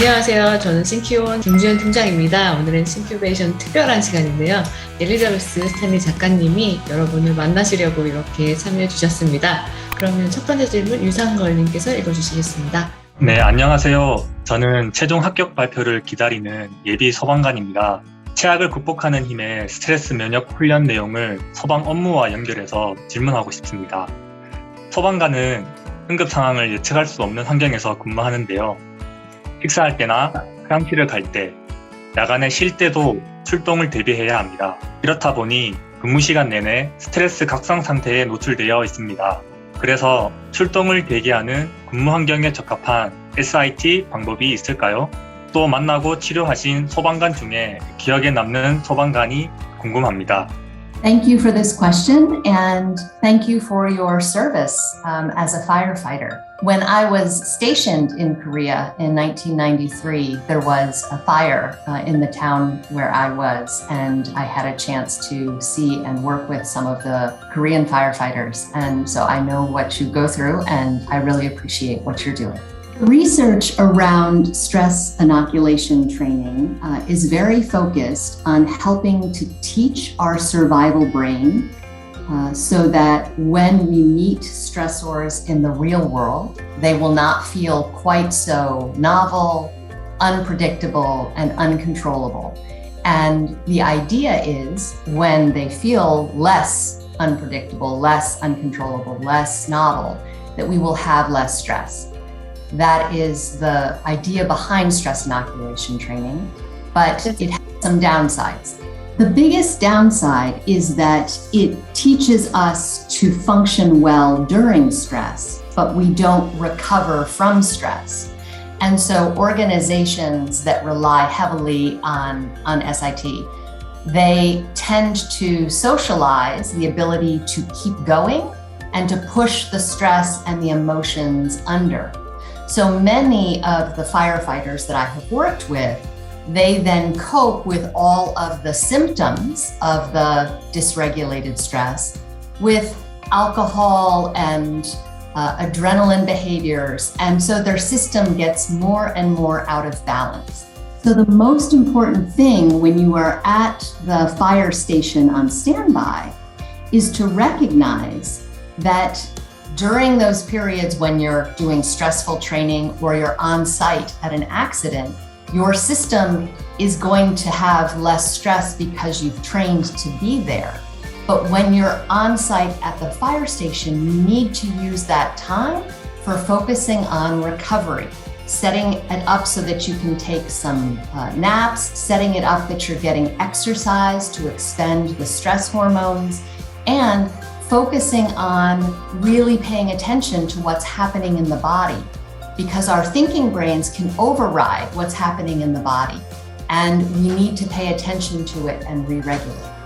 안녕하세요. 저는 신큐온 김주현 팀장입니다. 오늘은 신큐베이션 특별한 시간인데요. 엘리자베스 스탠리 작가님이 여러분을 만나시려고 이렇게 참여해 주셨습니다. 그러면 첫 번째 질문 유상걸님께서 읽어주시겠습니다. 네, 안녕하세요. 저는 최종 합격 발표를 기다리는 예비 소방관입니다. 최악을 극복하는 힘의 스트레스 면역 훈련 내용을 소방 업무와 연결해서 질문하고 싶습니다. 소방관은 응급 상황을 예측할 수 없는 환경에서 근무하는데요. 식사할 때나 화장실을 갈 때, 야간에 쉴 때도 출동을 대비해야 합니다. 이렇다 보니 근무 시간 내내 스트레스 각성 상태에 노출되어 있습니다. 그래서 출동을 대기하는 근무 환경에 적합한 SIT 방법이 있을까요? 또 만나고 치료하신 소방관 중에 기억에 남는 소방관이 궁금합니다. Thank you for this question and thank you for your service um, as a firefighter. When I was stationed in Korea in 1993, there was a fire uh, in the town where I was, and I had a chance to see and work with some of the Korean firefighters. And so I know what you go through, and I really appreciate what you're doing. Research around stress inoculation training uh, is very focused on helping to teach our survival brain uh, so that when we meet stressors in the real world, they will not feel quite so novel, unpredictable, and uncontrollable. And the idea is when they feel less unpredictable, less uncontrollable, less novel, that we will have less stress. That is the idea behind stress inoculation training, but it has some downsides. The biggest downside is that it teaches us to function well during stress, but we don't recover from stress. And so organizations that rely heavily on, on SIT, they tend to socialize the ability to keep going and to push the stress and the emotions under. So many of the firefighters that I have worked with, they then cope with all of the symptoms of the dysregulated stress with alcohol and uh, adrenaline behaviors. And so their system gets more and more out of balance. So, the most important thing when you are at the fire station on standby is to recognize that during those periods when you're doing stressful training or you're on site at an accident, your system is going to have less stress because you've trained to be there. But when you're on site at the fire station, you need to use that time for focusing on recovery, setting it up so that you can take some uh, naps, setting it up that you're getting exercise to expend the stress hormones, and focusing on really paying attention to what's happening in the body because our thinking brains can override what's happening in the body and we need to pay attention to it and re regulate.